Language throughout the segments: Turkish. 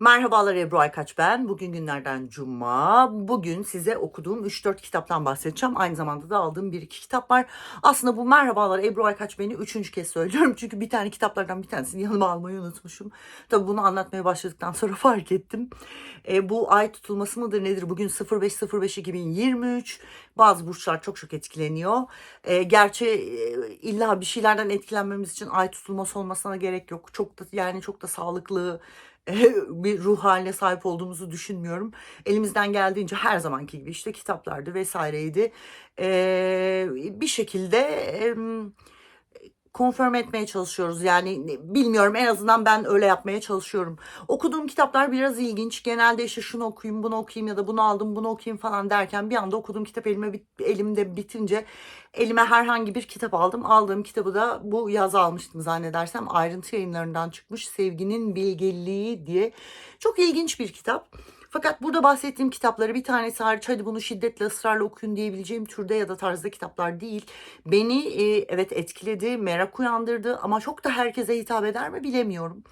Merhabalar Ebru Aykaç ben. Bugün günlerden cuma. Bugün size okuduğum 3-4 kitaptan bahsedeceğim. Aynı zamanda da aldığım 1-2 kitap var. Aslında bu merhabalar Ebru Aykaç beni üçüncü kez söylüyorum. Çünkü bir tane kitaplardan bir tanesini yanıma almayı unutmuşum. Tabii bunu anlatmaya başladıktan sonra fark ettim. E, bu ay tutulması mıdır nedir? Bugün 05.05.2023. Bazı burçlar çok çok etkileniyor. E, gerçi e, illa bir şeylerden etkilenmemiz için ay tutulması olmasına gerek yok. Çok da yani çok da sağlıklı bir ruh haline sahip olduğumuzu düşünmüyorum. Elimizden geldiğince her zamanki gibi işte kitaplardı vesaireydi. Ee, bir şekilde e, konfirm etmeye çalışıyoruz. Yani bilmiyorum en azından ben öyle yapmaya çalışıyorum. Okuduğum kitaplar biraz ilginç. Genelde işte şunu okuyayım, bunu okuyayım ya da bunu aldım, bunu okuyayım falan derken bir anda okuduğum kitap elime elimde bitince elime herhangi bir kitap aldım. Aldığım kitabı da bu yaz almıştım zannedersem. Ayrıntı yayınlarından çıkmış. Sevginin Bilgeliği diye. Çok ilginç bir kitap. Fakat burada bahsettiğim kitapları bir tanesi hariç hadi bunu şiddetle ısrarla okuyun diyebileceğim türde ya da tarzda kitaplar değil. Beni e, evet etkiledi, merak uyandırdı ama çok da herkese hitap eder mi bilemiyorum.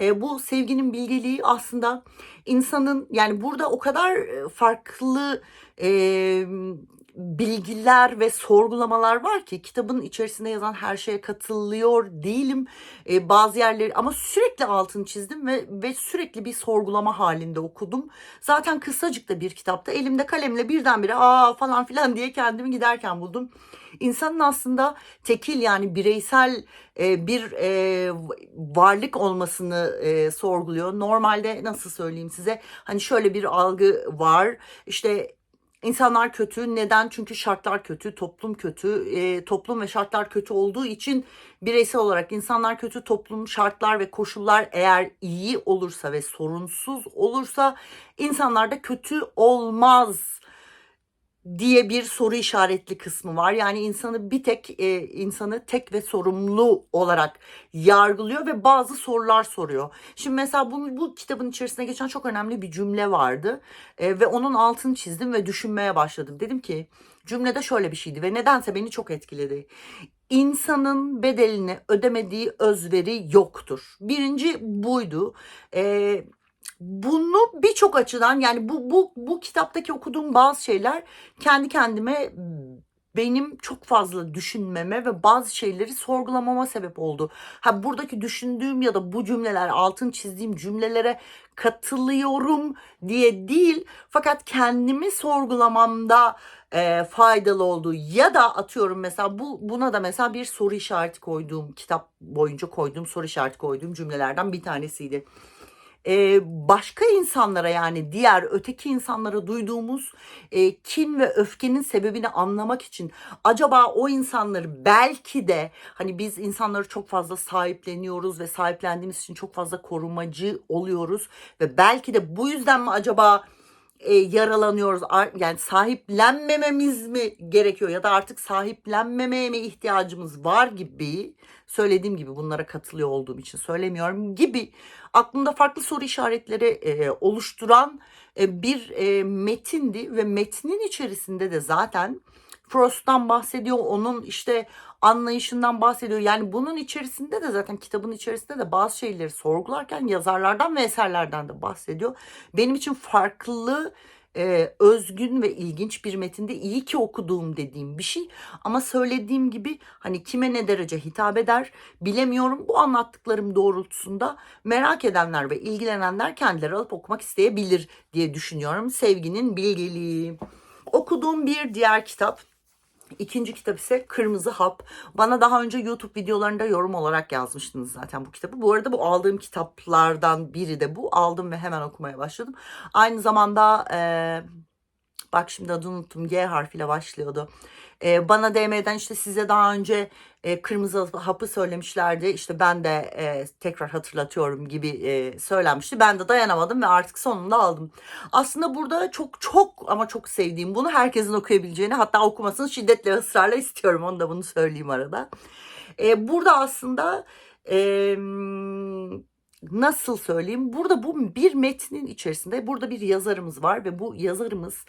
E, bu sevginin bilgeliği aslında insanın yani burada o kadar e, farklı e, bilgiler ve sorgulamalar var ki kitabın içerisinde yazan her şeye katılıyor değilim. E, bazı yerleri ama sürekli altını çizdim ve ve sürekli bir sorgulama halinde okudum. Zaten kısacık da bir kitapta elimde kalemle birdenbire aa falan filan diye kendimi giderken buldum. İnsanın aslında tekil yani bireysel e, bir e, varlık olmasını e, sorguluyor. Normalde nasıl söyleyeyim size hani şöyle bir algı var işte İnsanlar kötü. Neden? Çünkü şartlar kötü, toplum kötü. E, toplum ve şartlar kötü olduğu için bireysel olarak insanlar kötü, toplum, şartlar ve koşullar eğer iyi olursa ve sorunsuz olursa insanlar da kötü olmaz diye bir soru işaretli kısmı var. Yani insanı bir tek e, insanı tek ve sorumlu olarak yargılıyor ve bazı sorular soruyor. Şimdi mesela bu, bu kitabın içerisinde geçen çok önemli bir cümle vardı E, ve onun altını çizdim ve düşünmeye başladım. Dedim ki cümlede şöyle bir şeydi ve nedense beni çok etkiledi. İnsanın bedelini ödemediği özveri yoktur. Birinci buydu. Eee bunu birçok açıdan yani bu bu bu kitaptaki okuduğum bazı şeyler kendi kendime benim çok fazla düşünmeme ve bazı şeyleri sorgulamama sebep oldu. Ha buradaki düşündüğüm ya da bu cümleler altın çizdiğim cümlelere katılıyorum diye değil fakat kendimi sorgulamamda e, faydalı oldu ya da atıyorum mesela bu buna da mesela bir soru işareti koyduğum kitap boyunca koyduğum soru işareti koyduğum cümlelerden bir tanesiydi e, başka insanlara yani diğer öteki insanlara duyduğumuz e, kin ve öfkenin sebebini anlamak için acaba o insanları belki de hani biz insanları çok fazla sahipleniyoruz ve sahiplendiğimiz için çok fazla korumacı oluyoruz ve belki de bu yüzden mi acaba e, yaralanıyoruz. Yani sahiplenmememiz mi gerekiyor ya da artık sahiplenmemeye mi ihtiyacımız var gibi söylediğim gibi bunlara katılıyor olduğum için söylemiyorum gibi aklımda farklı soru işaretleri e, oluşturan e, bir e, metindi ve metnin içerisinde de zaten Frost'tan bahsediyor, onun işte anlayışından bahsediyor. Yani bunun içerisinde de zaten kitabın içerisinde de bazı şeyleri sorgularken yazarlardan ve eserlerden de bahsediyor. Benim için farklı e, özgün ve ilginç bir metinde iyi ki okuduğum dediğim bir şey. Ama söylediğim gibi hani kime ne derece hitap eder bilemiyorum. Bu anlattıklarım doğrultusunda merak edenler ve ilgilenenler kendileri alıp okumak isteyebilir diye düşünüyorum. Sevginin bilgeliği. Okuduğum bir diğer kitap İkinci kitap ise Kırmızı Hap. Bana daha önce YouTube videolarında yorum olarak yazmıştınız zaten bu kitabı. Bu arada bu aldığım kitaplardan biri de bu. Aldım ve hemen okumaya başladım. Aynı zamanda e, bak şimdi adını unuttum. G harfiyle başlıyordu. E, bana DM'den işte size daha önce e, kırmızı hapı söylemişlerdi. İşte ben de e, tekrar hatırlatıyorum gibi e, söylenmişti. Ben de dayanamadım ve artık sonunda aldım. Aslında burada çok çok ama çok sevdiğim bunu herkesin okuyabileceğini hatta okumasını şiddetle ısrarla istiyorum. Onu da bunu söyleyeyim arada. E, burada aslında e, nasıl söyleyeyim? Burada bu bir metnin içerisinde burada bir yazarımız var ve bu yazarımız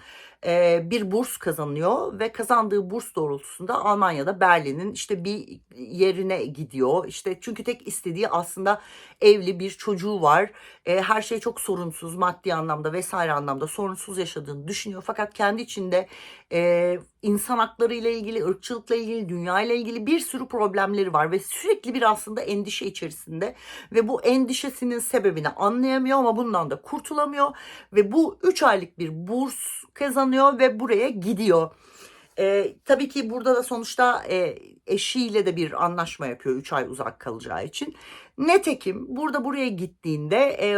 e, bir burs kazanıyor ve kazandığı burs doğrultusunda Almanya'da Berlin'in işte bir yerine gidiyor. İşte çünkü tek istediği aslında evli bir çocuğu var. E, her şey çok sorunsuz maddi anlamda vesaire anlamda sorunsuz yaşadığını düşünüyor. Fakat kendi içinde e, insan hakları ile ilgili, ırkçılıkla ilgili, dünya ile ilgili bir sürü problemleri var ve sürekli bir aslında endişe içerisinde ve bu endişesinin sebebini anlayamıyor ama bundan da kurtulamıyor ve bu 3 aylık bir burs kazanıyor ve buraya gidiyor. Ee, tabii ki burada da sonuçta e, eşiyle de bir anlaşma yapıyor 3 ay uzak kalacağı için. Netekim burada buraya gittiğinde e,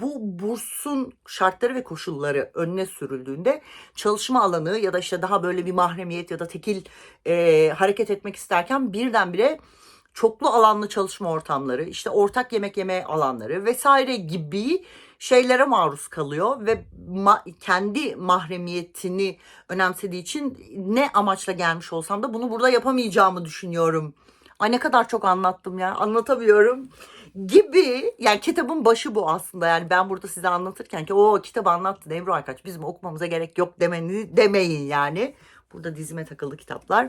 bu bursun şartları ve koşulları önüne sürüldüğünde çalışma alanı ya da işte daha böyle bir mahremiyet ya da tekil e, hareket etmek isterken birdenbire çoklu alanlı çalışma ortamları, işte ortak yemek yeme alanları vesaire gibi şeylere maruz kalıyor ve ma- kendi mahremiyetini önemsediği için ne amaçla gelmiş olsam da bunu burada yapamayacağımı düşünüyorum. Ay ne kadar çok anlattım ya anlatamıyorum gibi yani kitabın başı bu aslında yani ben burada size anlatırken ki o kitabı anlattın Ebru Aykaç bizim okumamıza gerek yok demeni, demeyin yani. Burada dizime takıldı kitaplar.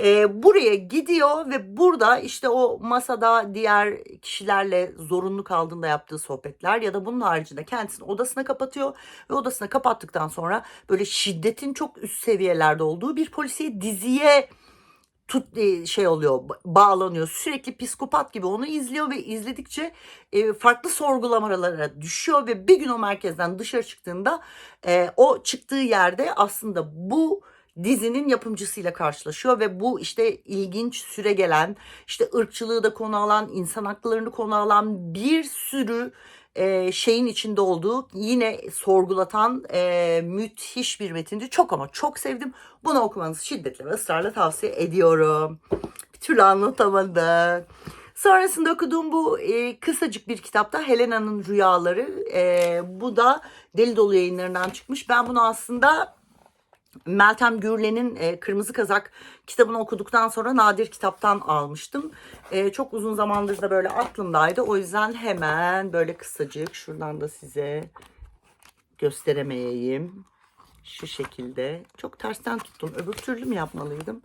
Ee, buraya gidiyor ve burada işte o masada diğer kişilerle zorunlu kaldığında yaptığı sohbetler ya da bunun haricinde kendisini odasına kapatıyor ve odasına kapattıktan sonra böyle şiddetin çok üst seviyelerde olduğu bir polisiye diziye tut e, şey oluyor bağlanıyor. Sürekli psikopat gibi onu izliyor ve izledikçe e, farklı sorgulamalara düşüyor ve bir gün o merkezden dışarı çıktığında e, o çıktığı yerde aslında bu dizinin yapımcısıyla karşılaşıyor ve bu işte ilginç süre gelen işte ırkçılığı da konu alan insan haklarını konu alan bir sürü e, şeyin içinde olduğu yine sorgulatan e, müthiş bir metindi. Çok ama çok sevdim. Bunu okumanızı şiddetle ve ısrarla tavsiye ediyorum. Bir türlü anlatamadım. Sonrasında okuduğum bu e, kısacık bir kitapta Helena'nın Rüyaları. E, bu da Deli Dolu yayınlarından çıkmış. Ben bunu aslında Meltem Gürlen'in e, Kırmızı Kazak kitabını okuduktan sonra nadir kitaptan almıştım. E, çok uzun zamandır da böyle aklımdaydı. O yüzden hemen böyle kısacık şuradan da size gösteremeyeyim. Şu şekilde. Çok tersten tuttum. Öbür türlü mü yapmalıydım?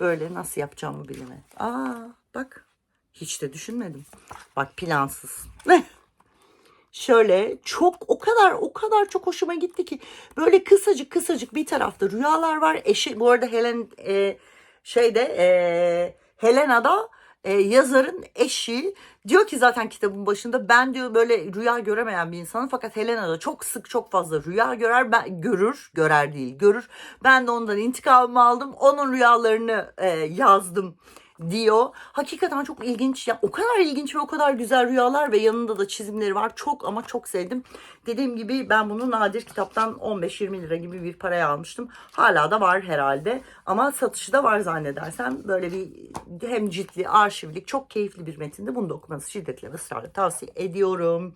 Böyle nasıl yapacağımı bilemedim. Aa bak. Hiç de düşünmedim. Bak plansız. Şöyle çok o kadar o kadar çok hoşuma gitti ki böyle kısacık kısacık bir tarafta rüyalar var. Eşi bu arada Helen e, şeyde e, Helena'da e, yazarın eşi. Diyor ki zaten kitabın başında ben diyor böyle rüya göremeyen bir insanım. Fakat Helena da çok sık çok fazla rüya görer. Ben görür görer değil görür. Ben de ondan intikamımı aldım onun rüyalarını e, yazdım diyor. Hakikaten çok ilginç. Ya o kadar ilginç ve o kadar güzel rüyalar ve yanında da çizimleri var. Çok ama çok sevdim. Dediğim gibi ben bunu nadir kitaptan 15-20 lira gibi bir paraya almıştım. Hala da var herhalde. Ama satışı da var zannedersem. Böyle bir hem ciltli, arşivlik, çok keyifli bir metinde. Bunu da okumanızı şiddetle ve ısrarla tavsiye ediyorum.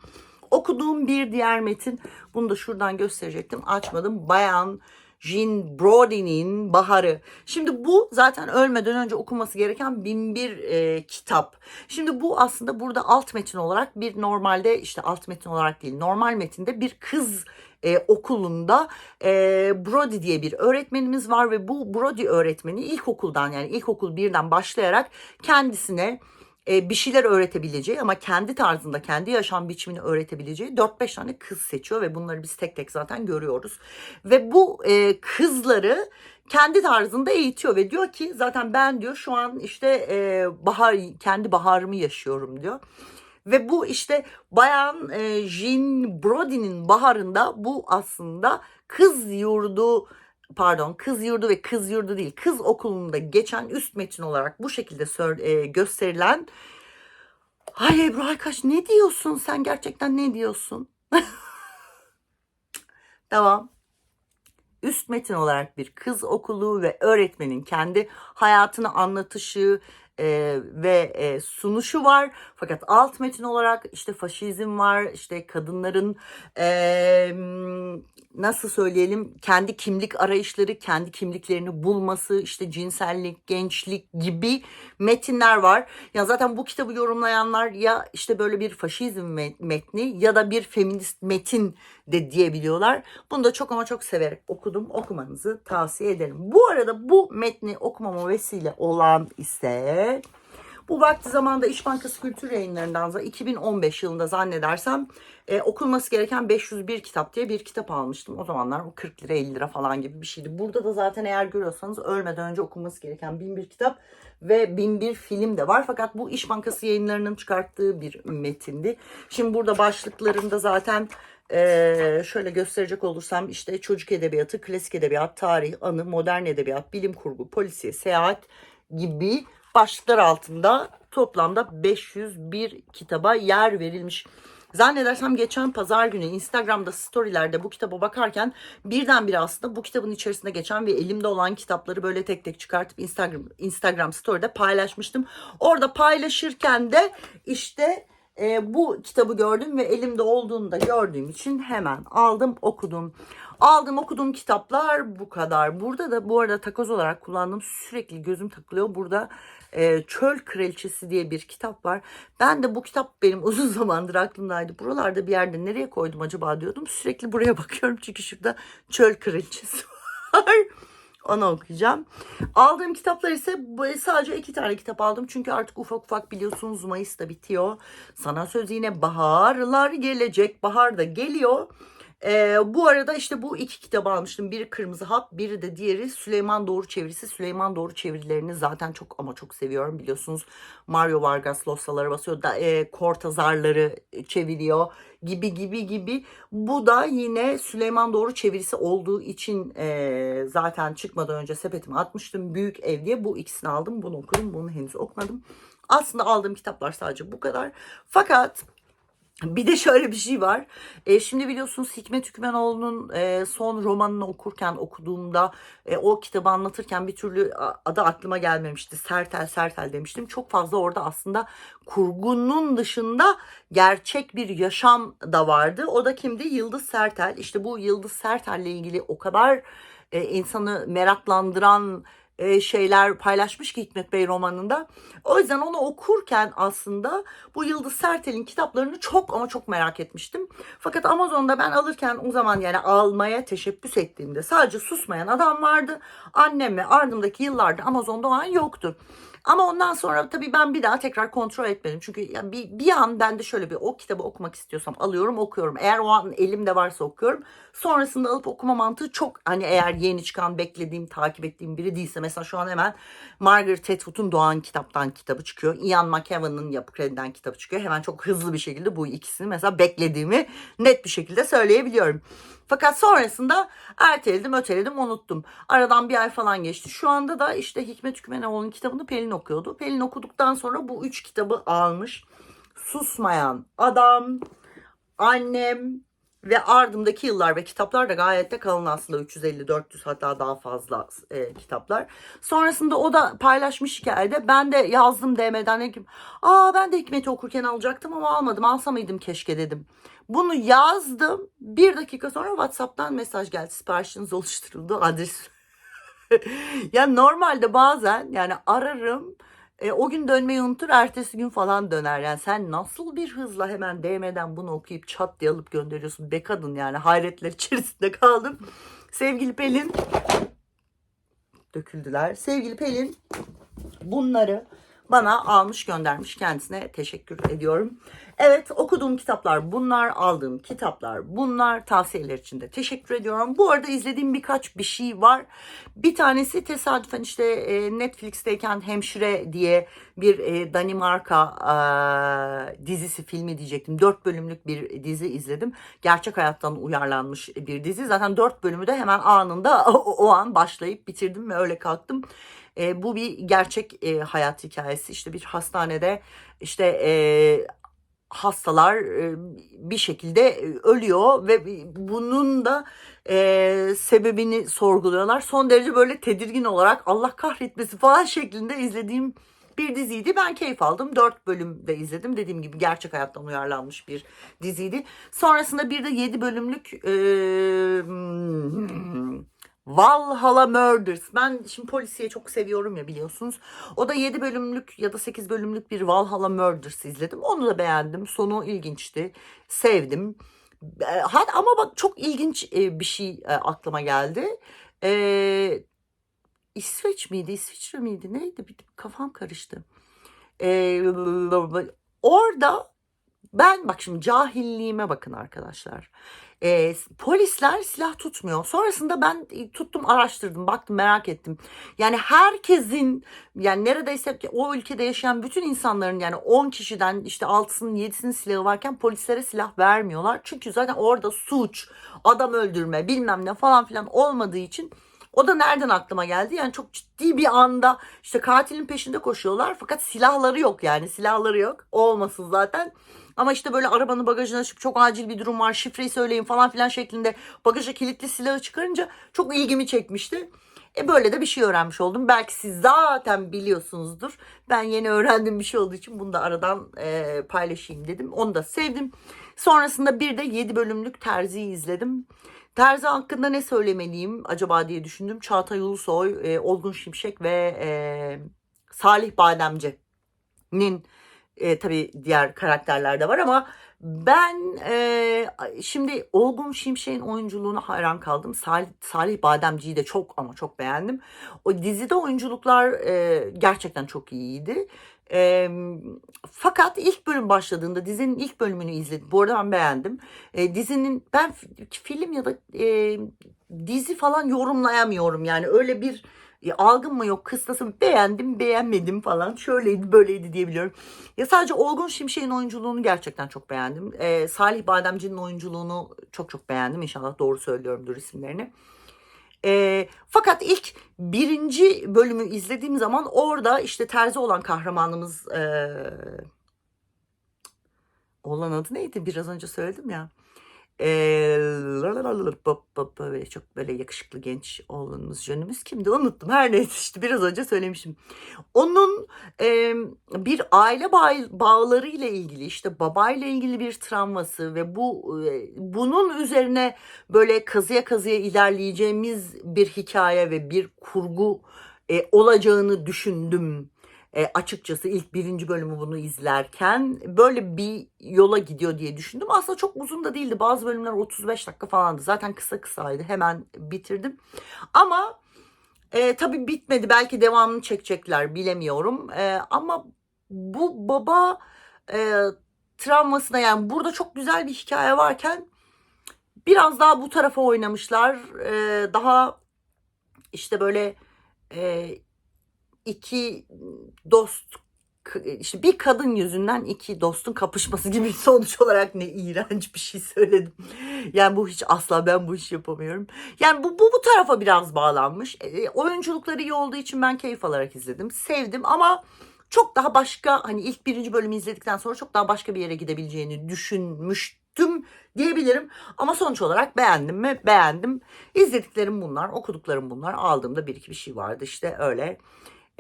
Okuduğum bir diğer metin. Bunu da şuradan gösterecektim. Açmadım. Bayan Jean Brody'nin Baharı. Şimdi bu zaten ölmeden önce okunması gereken bin bir e, kitap. Şimdi bu aslında burada alt metin olarak bir normalde işte alt metin olarak değil normal metinde bir kız e, okulunda e, Brody diye bir öğretmenimiz var ve bu Brody öğretmeni ilkokuldan yani ilkokul birden başlayarak kendisine e, bir şeyler öğretebileceği ama kendi tarzında, kendi yaşam biçimini öğretebileceği 4-5 tane kız seçiyor ve bunları biz tek tek zaten görüyoruz. Ve bu e, kızları kendi tarzında eğitiyor ve diyor ki zaten ben diyor şu an işte e, bahar kendi baharımı yaşıyorum diyor. Ve bu işte bayan e, Jean Brody'nin baharında bu aslında kız yurdu pardon kız yurdu ve kız yurdu değil kız okulunda geçen üst metin olarak bu şekilde e, gösterilen Ay Ebru Aykaş ne diyorsun sen gerçekten ne diyorsun? Devam. Üst metin olarak bir kız okulu ve öğretmenin kendi hayatını anlatışı, e, ve e, sunuşu var. Fakat alt metin olarak işte faşizm var, işte kadınların e, nasıl söyleyelim kendi kimlik arayışları, kendi kimliklerini bulması, işte cinsellik, gençlik gibi metinler var. Ya zaten bu kitabı yorumlayanlar ya işte böyle bir faşizm me- metni ya da bir feminist metin de diyebiliyorlar. Bunu da çok ama çok severek okudum. Okumanızı tavsiye ederim. Bu arada bu metni okumama vesile olan ise bu vakti zamanda İş Bankası Kültür Yayınları'ndan da 2015 yılında zannedersem e, okunması gereken 501 kitap diye bir kitap almıştım. O zamanlar o 40 lira 50 lira falan gibi bir şeydi. Burada da zaten eğer görüyorsanız ölmeden önce okunması gereken 1001 kitap ve 1001 film de var. Fakat bu İş Bankası Yayınları'nın çıkarttığı bir metindi. Şimdi burada başlıklarında zaten ee, şöyle gösterecek olursam işte çocuk edebiyatı, klasik edebiyat, tarih, anı, modern edebiyat, bilim kurgu, polisiye, seyahat gibi başlıklar altında toplamda 501 kitaba yer verilmiş. Zannedersem geçen pazar günü Instagram'da storylerde bu kitaba bakarken birdenbire aslında bu kitabın içerisinde geçen ve elimde olan kitapları böyle tek tek çıkartıp Instagram Instagram story'de paylaşmıştım. Orada paylaşırken de işte e, bu kitabı gördüm ve elimde olduğunu da gördüğüm için hemen aldım okudum. Aldım okuduğum kitaplar bu kadar. Burada da bu arada takoz olarak kullandığım sürekli gözüm takılıyor. Burada e, Çöl Kraliçesi diye bir kitap var. Ben de bu kitap benim uzun zamandır aklımdaydı. Buralarda bir yerde nereye koydum acaba diyordum. Sürekli buraya bakıyorum çünkü şurada Çöl Kraliçesi var. Onu okuyacağım. Aldığım kitaplar ise sadece iki tane kitap aldım. Çünkü artık ufak ufak biliyorsunuz Mayıs da bitiyor. Sana söz yine baharlar gelecek. Bahar da geliyor. Ee, bu arada işte bu iki kitabı almıştım. Biri Kırmızı Hap, biri de diğeri Süleyman Doğru çevirisi. Süleyman Doğru çevirilerini zaten çok ama çok seviyorum biliyorsunuz. Mario Vargas Llosa'ları basıyor, da, e, Cortazar'ları çeviriyor gibi gibi gibi. Bu da yine Süleyman Doğru çevirisi olduğu için e, zaten çıkmadan önce sepetime atmıştım. Büyük Ev diye bu ikisini aldım. Bunu okudum, bunu henüz okumadım. Aslında aldığım kitaplar sadece bu kadar. Fakat bir de şöyle bir şey var. E, şimdi biliyorsunuz Hikmet Hükmenoğlu'nun e, son romanını okurken okuduğumda e, o kitabı anlatırken bir türlü adı aklıma gelmemişti. Sertel Sertel demiştim. Çok fazla orada aslında kurgunun dışında gerçek bir yaşam da vardı. O da kimdi? Yıldız Sertel. İşte bu Yıldız Sertel'le ilgili o kadar e, insanı meraklandıran e, şeyler paylaşmış ki Hikmet Bey romanında. O yüzden onu okurken aslında bu Yıldız Sertel'in kitaplarını çok ama çok merak etmiştim. Fakat Amazon'da ben alırken o zaman yani almaya teşebbüs ettiğimde sadece susmayan adam vardı. Annem ve ardımdaki yıllarda Amazon'da o an yoktu. Ama ondan sonra tabii ben bir daha tekrar kontrol etmedim. Çünkü ya bir, bir an ben de şöyle bir o kitabı okumak istiyorsam alıyorum okuyorum. Eğer o an elimde varsa okuyorum. Sonrasında alıp okuma mantığı çok hani eğer yeni çıkan beklediğim takip ettiğim biri değilse mesela şu an hemen Margaret Atwood'un Doğan kitaptan kitabı çıkıyor. Ian McEwan'ın Yapı Kredi'den kitabı çıkıyor. Hemen çok hızlı bir şekilde bu ikisini mesela beklediğimi net bir şekilde söyleyebiliyorum. Fakat sonrasında erteledim, öteledim, unuttum. Aradan bir ay falan geçti. Şu anda da işte Hikmet Hükmenoğlu'nun kitabını Pelin okuyordu. Pelin okuduktan sonra bu üç kitabı almış. Susmayan Adam, Annem ve ardımdaki yıllar ve kitaplar da gayet de kalın aslında. 350-400 hatta daha fazla e, kitaplar. Sonrasında o da paylaşmış hikayede. Ben de yazdım DM'den dedim aa ben de Hikmet'i okurken alacaktım ama almadım. Alsa mıydım keşke? dedim. Bunu yazdım. Bir dakika sonra Whatsapp'tan mesaj geldi. Siparişiniz oluşturuldu. Adres. ya normalde bazen yani ararım e, o gün dönmeyi unutur ertesi gün falan döner. Yani sen nasıl bir hızla hemen DM'den bunu okuyup çat diye alıp gönderiyorsun be kadın yani hayretler içerisinde kaldım. Sevgili Pelin döküldüler. Sevgili Pelin bunları bana almış göndermiş kendisine teşekkür ediyorum. Evet okuduğum kitaplar bunlar, aldığım kitaplar bunlar. Tavsiyeler için de teşekkür ediyorum. Bu arada izlediğim birkaç bir şey var. Bir tanesi tesadüfen işte e, Netflix'teyken Hemşire diye bir e, Danimarka e, dizisi filmi diyecektim. Dört bölümlük bir dizi izledim. Gerçek hayattan uyarlanmış bir dizi. Zaten dört bölümü de hemen anında o, o an başlayıp bitirdim ve öyle kalktım. E, bu bir gerçek e, hayat hikayesi. İşte bir hastanede işte e, hastalar e, bir şekilde ölüyor ve bunun da e, sebebini sorguluyorlar. Son derece böyle tedirgin olarak Allah kahretmesi falan şeklinde izlediğim bir diziydi. Ben keyif aldım. Dört bölüm de izledim. Dediğim gibi gerçek hayattan uyarlanmış bir diziydi. Sonrasında bir de yedi bölümlük e, Valhalla Murders. Ben şimdi polisiye çok seviyorum ya biliyorsunuz. O da 7 bölümlük ya da 8 bölümlük bir Valhalla Murders izledim. Onu da beğendim. Sonu ilginçti. Sevdim. Ama bak çok ilginç e, bir şey e, aklıma geldi. E, İsveç miydi? İsviçre miydi? Neydi? Bir kafam karıştı. E, orada ben bak şimdi cahilliğime bakın arkadaşlar. E, polisler silah tutmuyor. Sonrasında ben e, tuttum araştırdım baktım merak ettim. Yani herkesin yani neredeyse o ülkede yaşayan bütün insanların yani 10 kişiden işte 6'sının 7'sinin silahı varken polislere silah vermiyorlar. Çünkü zaten orada suç, adam öldürme bilmem ne falan filan olmadığı için o da nereden aklıma geldi? Yani çok ciddi bir anda işte katilin peşinde koşuyorlar fakat silahları yok yani silahları yok. O olmasın zaten. Ama işte böyle arabanın bagajını açıp çok acil bir durum var şifreyi söyleyin falan filan şeklinde bagaja kilitli silahı çıkarınca çok ilgimi çekmişti. E böyle de bir şey öğrenmiş oldum. Belki siz zaten biliyorsunuzdur. Ben yeni öğrendiğim bir şey olduğu için bunu da aradan e, paylaşayım dedim. Onu da sevdim. Sonrasında bir de 7 bölümlük Terzi'yi izledim. Terzi hakkında ne söylemeliyim acaba diye düşündüm. Çağatay Ulusoy, e, Olgun Şimşek ve e, Salih Bademci'nin e, tabii diğer karakterler de var ama ben e, şimdi Olgun Şimşek'in oyunculuğuna hayran kaldım. Salih, Salih Bademci'yi de çok ama çok beğendim. O dizide oyunculuklar e, gerçekten çok iyiydi. E, fakat ilk bölüm başladığında dizinin ilk bölümünü izledim. Bu arada ben beğendim. E, dizinin ben fi- film ya da e, dizi falan yorumlayamıyorum yani öyle bir e, algım mı yok kıstasım beğendim beğenmedim falan şöyleydi böyleydi diyebiliyorum. Ya sadece Olgun Şimşek'in oyunculuğunu gerçekten çok beğendim. E, Salih Bademci'nin oyunculuğunu çok çok beğendim. İnşallah doğru söylüyorumdur isimlerini. E, fakat ilk birinci bölümü izlediğim zaman orada işte terzi olan kahramanımız e, olan adı neydi? Biraz önce söyledim ya. Böyle çok böyle yakışıklı genç oğlumuz jönümüz kimdi unuttum her neyse işte biraz önce söylemişim. Onun e, bir aile bağ- bağları ile ilgili işte babayla ilgili bir travması ve bu e, bunun üzerine böyle kazıya kazıya ilerleyeceğimiz bir hikaye ve bir kurgu e, olacağını düşündüm. E, açıkçası ilk birinci bölümü bunu izlerken böyle bir yola gidiyor diye düşündüm. Aslında çok uzun da değildi. Bazı bölümler 35 dakika falandı. Zaten kısa kısaydı. Hemen bitirdim. Ama e, tabii bitmedi. Belki devamını çekecekler bilemiyorum. E, ama bu baba e, travmasına yani burada çok güzel bir hikaye varken biraz daha bu tarafa oynamışlar. E, daha işte böyle e, iki dost işte bir kadın yüzünden iki dostun kapışması gibi sonuç olarak ne iğrenç bir şey söyledim. Yani bu hiç asla ben bu işi yapamıyorum. Yani bu bu, bu tarafa biraz bağlanmış. E, oyunculukları iyi olduğu için ben keyif alarak izledim. Sevdim ama çok daha başka hani ilk birinci bölümü izledikten sonra çok daha başka bir yere gidebileceğini düşünmüştüm diyebilirim. Ama sonuç olarak beğendim mi? Beğendim. İzlediklerim bunlar, okuduklarım bunlar. Aldığımda bir iki bir şey vardı işte öyle.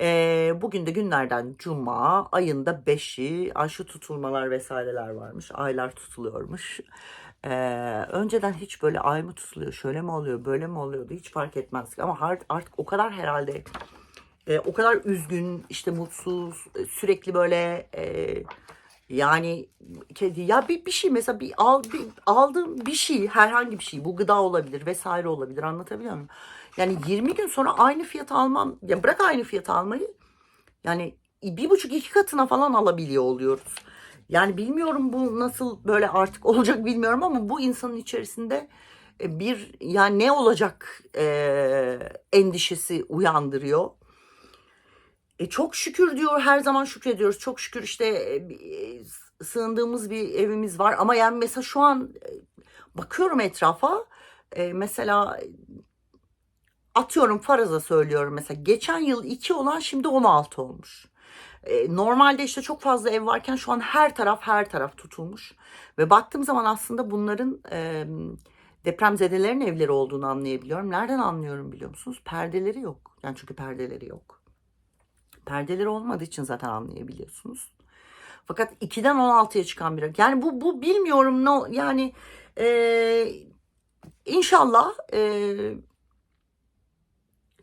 Ee, bugün de günlerden cuma ayında 5'i ay şu tutulmalar vesaireler varmış aylar tutuluyormuş Ee, önceden hiç böyle ay mı tutuluyor şöyle mi oluyor böyle mi oluyordu hiç fark etmezdik ama artık o kadar herhalde e, o kadar üzgün işte mutsuz e, sürekli böyle e, yani kedi ya bir, bir şey mesela bir, al, bir aldığım bir şey herhangi bir şey bu gıda olabilir vesaire olabilir anlatabiliyor muyum? Yani 20 gün sonra aynı fiyata almam ya bırak aynı fiyata almayı yani bir buçuk iki katına falan alabiliyor oluyoruz. Yani bilmiyorum bu nasıl böyle artık olacak bilmiyorum ama bu insanın içerisinde e, bir yani ne olacak e, endişesi uyandırıyor. E çok şükür diyor her zaman şükrediyoruz. Çok şükür işte e, e, sığındığımız bir evimiz var. Ama yani mesela şu an bakıyorum etrafa e, mesela atıyorum faraza söylüyorum mesela geçen yıl 2 olan şimdi 16 olmuş. E, normalde işte çok fazla ev varken şu an her taraf her taraf tutulmuş. Ve baktığım zaman aslında bunların e, depremzedelerin evleri olduğunu anlayabiliyorum. Nereden anlıyorum biliyor musunuz? Perdeleri yok. Yani çünkü perdeleri yok. Perdeleri olmadığı için zaten anlayabiliyorsunuz. Fakat 2'den 16'ya çıkan bir. Yani bu bu bilmiyorum ne yani e, inşallah e,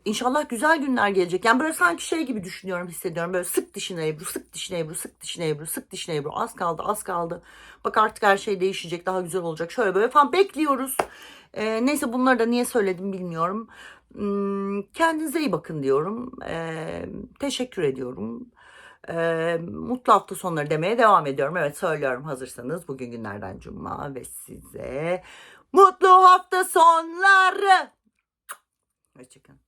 İnşallah güzel günler gelecek. Yani böyle sanki şey gibi düşünüyorum, hissediyorum. Böyle sık dişine Ebru, sık dişine Ebru, sık dişine Ebru, sık dişine Ebru. Az kaldı, az kaldı. Bak artık her şey değişecek, daha güzel olacak. Şöyle böyle falan bekliyoruz. Ee, neyse bunları da niye söyledim bilmiyorum. Hmm, kendinize iyi bakın diyorum. Ee, teşekkür ediyorum. Ee, mutlu hafta sonları demeye devam ediyorum. Evet söylüyorum hazırsanız. Bugün günlerden cuma ve size mutlu hafta sonları. Hoşçakalın.